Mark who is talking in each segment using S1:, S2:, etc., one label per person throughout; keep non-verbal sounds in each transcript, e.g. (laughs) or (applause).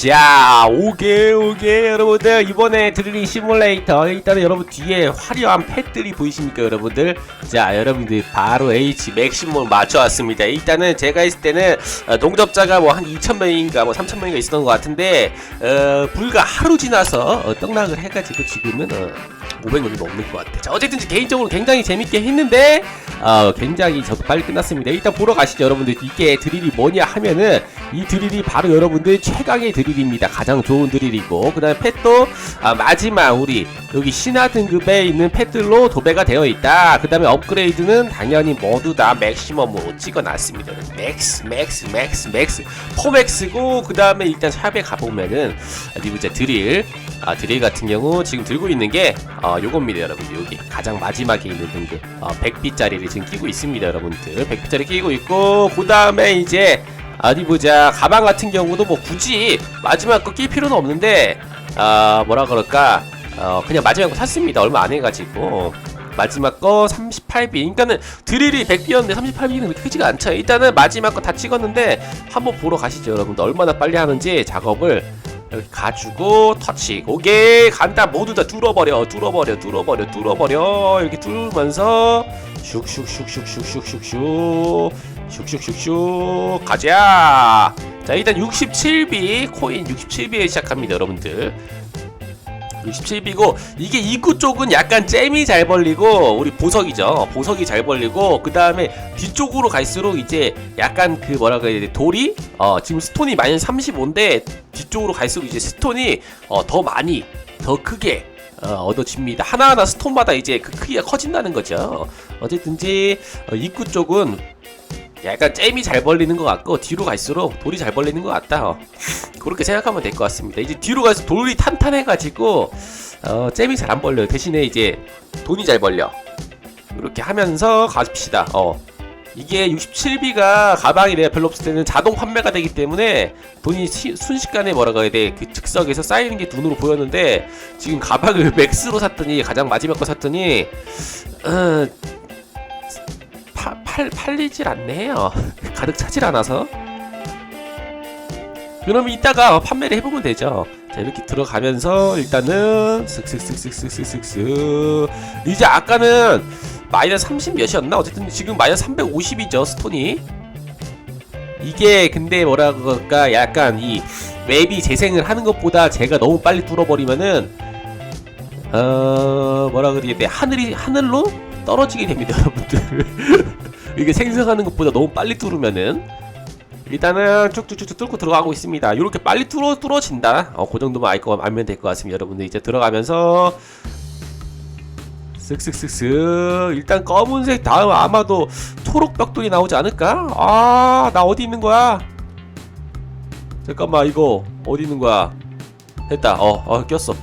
S1: 자, 오게 오게 여러분들 이번에 드릴링 시뮬레이터 일단은 여러분 뒤에 화려한 팻들이 보이십니까 여러분들? 자, 여러분들 바로 H 맥시멈 맞춰왔습니다. 일단은 제가 있을 때는 어, 동접자가 뭐 한 2천 명인가 뭐 3천 명인가 있었던 것 같은데 어, 불과 하루 지나서 어, 떡락을 해가지고 지금은 어, 500명이 넘는 것 같아. 자, 어쨌든 개인적으로 굉장히 재밌게 했는데 어, 굉장히 저도 빨리 끝났습니다. 일단 보러 가시죠, 여러분들. 이게 드릴이 뭐냐 하면은 이 드릴이 바로 여러분들 최강의 드릴입니다. 가장 좋은 드릴이고 그 다음에 펫도 아, 마지막 우리 여기 신화 등급에 있는 펫들로 도배가 되어 있다. 그 다음에 업그레이드는 당연히 모두 다 맥시멈으로 찍어놨습니다. 맥스, 맥스, 맥스, 맥스, 포맥스고 그 다음에 일단 샵에 가보면은 어디 보자 드릴. 아, 드릴 같은 경우 지금 들고 있는 게 어, 요겁니다 여러분들 여기 가장 마지막에 있는 등급. 어, 100비짜리를 지금 끼고 있습니다 여러분들 100비짜리 끼고 있고 그 다음에 이제 어디 보자. 가방 같은 경우도 뭐 굳이 마지막 거 낄 필요는 없는데 아 뭐라 그럴까? 어, 그냥 마지막 거 샀습니다. 얼마 안 해가지고. 마지막 거 38비 그러니까는 드릴이 100비였는데 38비는 그렇게 크지가 않죠. 일단은 마지막 거 다 찍었는데 한번 보러 가시죠 여러분들. 얼마나 빨리 하는지 작업을 여기 가지고 터치 오케이. 간다. 모두 다 뚫어버려. 뚫어버려. 뚫어버려. 뚫어버려. 이렇게 뚫으면서 슉슉슉슉슉슉슉슉. 슉슉슉슉. 가자. 자 일단 67비 코인 67비에 시작합니다 여러분들 67비고 이게 입구 쪽은 약간 잼이 잘 벌리고 우리 보석이죠. 보석이 잘 벌리고 그 다음에 뒤쪽으로 갈수록 이제 약간 그 뭐라 그래야 돼? 돌이? 어 지금 스톤이 마이너스 35인데 뒤쪽으로 갈수록 이제 스톤이 어 더 많이 더 크게 어, 얻어집니다. 하나하나 스톤마다 이제 그 크기가 커진다는 거죠. 어쨌든지 어, 입구 쪽은 약간 잼이 잘 벌리는 것 같고 뒤로 갈수록 돌이 잘 벌리는 것 같다. 어. 그렇게 생각하면 될 것 같습니다. 이제 뒤로 갈수록 돌이 탄탄해가지고 어, 잼이 잘 안 벌려요. 대신에 이제 돈이 잘 벌려. 이렇게 하면서 갑시다. 어. 이게 67비가 가방이 레벨롭스 때는 자동 판매가 되기 때문에 돈이 시- 순식간에 뭐라고 해야 돼 그 즉석에서 쌓이는 게 눈으로 보였는데 지금 가방을 (laughs) 맥스로 샀더니 가장 마지막 거 샀더니 어, 파, 팔, 팔리질 않네요. (laughs) 가득 차질 않아서. 그럼 이따가 판매를 해보면 되죠. 자, 이렇게 들어가면서 일단은 슥슥슥슥슥슥슥 이제 아까는 마이너스 30 몇이었나? 어쨌든 지금 마이너스 350이죠, 스톤이. 이게 근데 뭐라 그럴까 약간 이 웹이 재생을 하는 것보다 제가 너무 빨리 뚫어버리면은 어 뭐라 그러지 하늘이 하늘로 떨어지게 됩니다 (laughs) 여러분들 이게 생성하는 것보다 너무 빨리 뚫으면은 일단은 쭉쭉쭉 뚫고 들어가고 있습니다. 이렇게 빨리 뚫어 뚫어진다. 어, 그 정도만 알 거, 알면 될 것 같습니다 여러분들. 이제 들어가면서 쓱쓱쓱쓱 일단 검은색 다음 아마도 초록 벽돌이 나오지 않을까? 아 나 어디 있는 거야? 잠깐만 이거 어디 있는 거야? 됐다. 어 어 꼈어.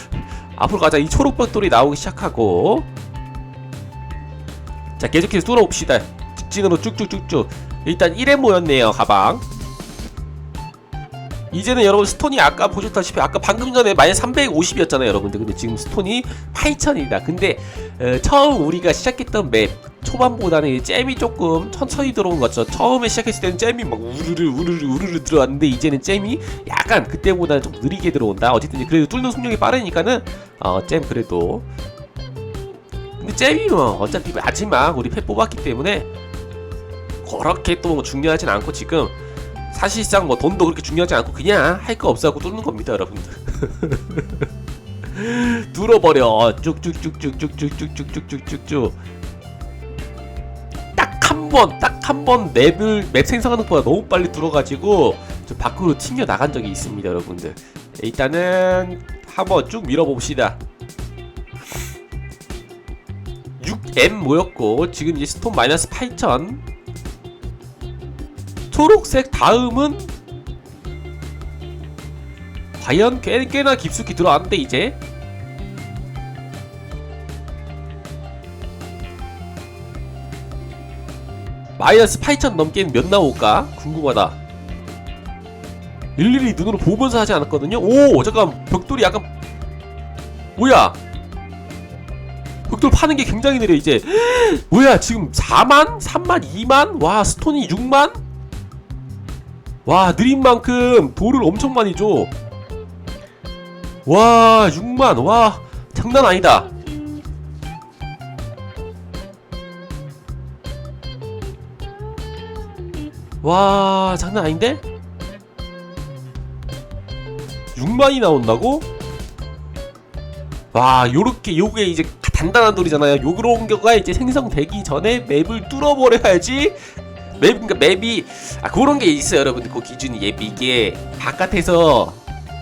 S1: (laughs) 앞으로 가자. 이 초록 벽돌이 나오기 시작하고 자 계속해서 뚫어봅시다. 직진으로 쭉쭉쭉쭉. 일단 1회 모였네요 가방. 이제는 여러분 스톤이 아까 보셨다시피 아까 방금 전에 마이너스 350이었잖아요 여러분들. 근데 지금 스톤이 8000이다. 근데 어, 처음 우리가 시작했던 맵 초반보다는 이 잼이 조금 천천히 들어온 거죠. 처음에 시작했을 때는 잼이 막 우르르 우르르 우르르 들어왔는데 이제는 잼이 약간 그때보다는 좀 느리게 들어온다. 어쨌든 그래도 뚫는 속력이 빠르니까는 어, 잼 그래도 잼이 뭐 어차피 마지막 우리 펫 뽑았기 때문에 그렇게 또 중요하진 않고 지금 사실상 뭐 돈도 그렇게 중요하지 않고 그냥 할 거 없어갖고 뚫는 겁니다 여러분들. (laughs) 뚫어버려. 쭉쭉쭉쭉쭉쭉쭉쭉쭉쭉쭉. 딱 한 번 딱 한 번 맵을 맵 생성하는 것보다 너무 빨리 뚫어가지고 저 밖으로 튕겨 나간 적이 있습니다 여러분들. 일단은 한번 쭉 밀어봅시다 6M 모였고 지금 이제 스톤 마이너스 8000 초록색 다음은 과연 꽤, 꽤나 깊숙이 들어왔는데 이제. 마이너스 8000 넘게는 몇 나올까? 궁금하다. 일일이 눈으로 보면서 하지 않았거든요. 오 잠깐 벽돌이 약간 뭐야 벽돌 파는 게 굉장히 느려 이제 뭐야 지금 4만? 3만? 2만? 와 스톤이 6만? 와 느린 만큼 돌을 엄청 많이 줘. 와 6만 와 장난 아니다. 와 장난 아닌데? 6만이 나온다고? 와 요렇게 요게 이제 단단한 돌이잖아요. 요런 경우가 이제 생성되기 전에 맵을 뚫어버려야지 맵 그러니까 맵이 아 그런 게 있어요 여러분들. 그 기준이. 예 이게 바깥에서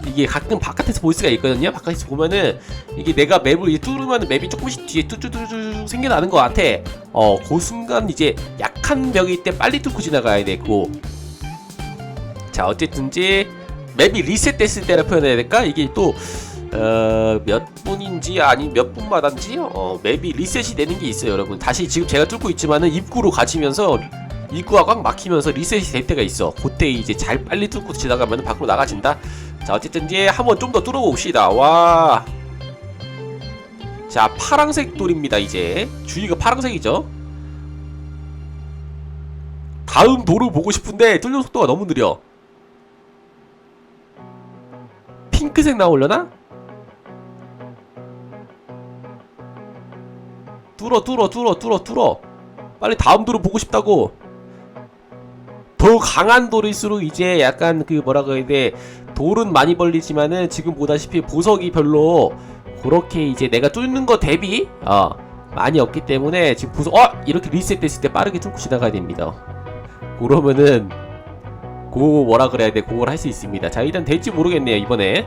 S1: 이게 가끔 바깥에서 볼 수가 있거든요. 바깥에서 보면은 이게 내가 맵을 이제 뚫으면 맵이 조금씩 뒤에 뚜뚜뚜뚜 생겨나는 것 같아. 어그 순간 이제 약한 벽일 때 빨리 뚫고 지나가야 되고. 자 어쨌든지 맵이 리셋됐을 때라 표현해야 될까? 이게 또 어, 몇 분인지 아니 몇 분마다인지 어, 맵이 리셋이 되는 게 있어요 여러분. 다시 지금 제가 뚫고 있지만은 입구로 가지면서 입구가 꽉 막히면서 리셋이 될 때가 있어. 그때 이제 잘 빨리 뚫고 지나가면 밖으로 나가진다. 자 어쨌든 이제 한번 좀 더 뚫어봅시다. 와 자 파랑색 돌입니다 이제. 주위가 파랑색이죠? 다음 돌을 보고 싶은데 뚫는 속도가 너무 느려. 핑크색 나오려나? 뚫어 뚫어 뚫어 뚫어 뚫어. 빨리 다음 돌을 보고 싶다고. 더 강한 돌일수록 이제 약간 그 뭐라고 해야 돼? 돌은 많이 벌리지만은 지금 보다시피 보석이 별로 그렇게 이제 내가 뚫는 거 대비 어 많이 없기 때문에 지금 보석 어? 이렇게 리셋 됐을 때 빠르게 뚫고 지나가야 됩니다. 그러면은 그 뭐라 그래야 돼? 그걸 할 수 있습니다. 자 일단 될지 모르겠네요 이번에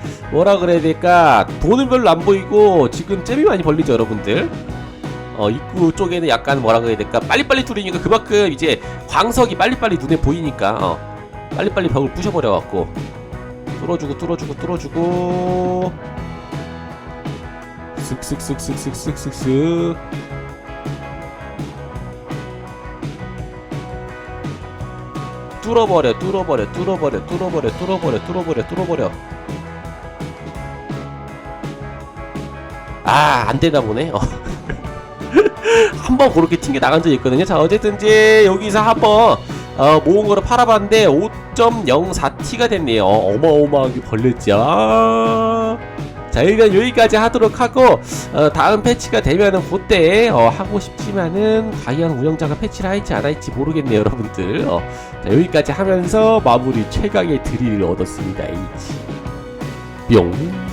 S1: 뭐라 그래야 될까? 돈은 별로 안 보이고 지금 잼이 많이 벌리죠 여러분들. 어 입구 쪽에는 약간 뭐라 그래야 될까? 빨리빨리 뚫리니까 그만큼 이제 광석이 빨리빨리 눈에 보이니까 어 빨리빨리 벽을 부셔버려 갖고 뚫어주고 뚫어주고 뚫어주고. 쓱쓱쓱쓱쓱쓱쓱쓱 뚫어버려 뚫어버려 뚫어버려 뚫어버려 뚫어버려 뚫어버려 뚫어버려 아 안 되나 보네. 어. (laughs) 한번 그렇게 튕겨 나간 적이 있거든요. 자 어쨌든지 여기서 한번 어, 모은 거를 팔아봤는데 5.04T가 됐네요. 어마어마하게 벌렸죠. 아. 자 일단 여기까지 하도록 하고 어, 다음 패치가 되면은 그때 어, 하고 싶지만은 과연 운영자가 패치를 할지 안 할지 모르겠네요 여러분들. 어, 자 여기까지 하면서 마무리 최강의 드릴을 얻었습니다. H. 뿅